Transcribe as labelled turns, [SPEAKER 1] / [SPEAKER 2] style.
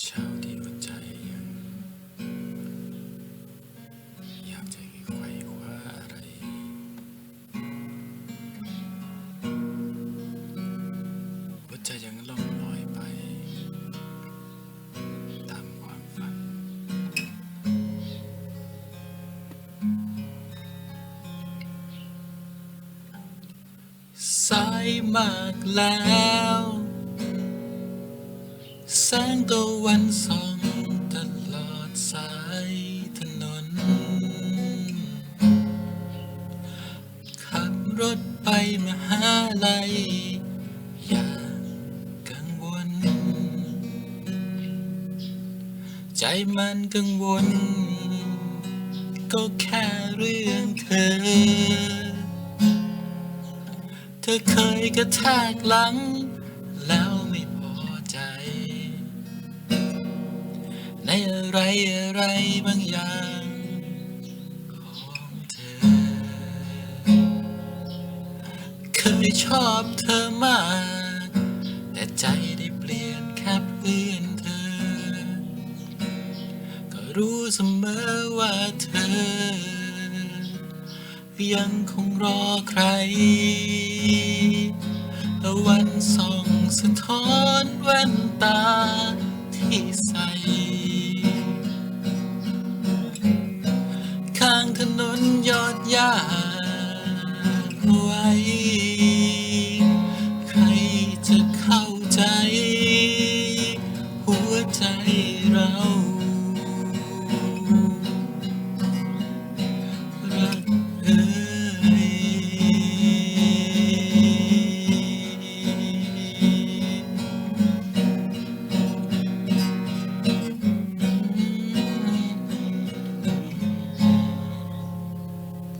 [SPEAKER 1] เช้าที่หัวใจยังอยากจะไขว่คว้าอะไร หัวใจยังล่องลอยไปตามความฝัน สายมากแล้ว แสงตะวันส่องตลอดสายถนน ขับรถไปมหาลัย อย่ากังวล ใจมันกังวล ก็แค่เรื่องเธอ เธอเคยกระแทกหลัง ในอะไรอะไรบางอย่างของเธอ เคยชอบเธอมาก แต่ใจได้เปลี่ยนแค่เพื่อนเธอ ก็รู้เสมอว่าเธอ ยังคงรอใครตะวันส่องสะท้อนแว่นตา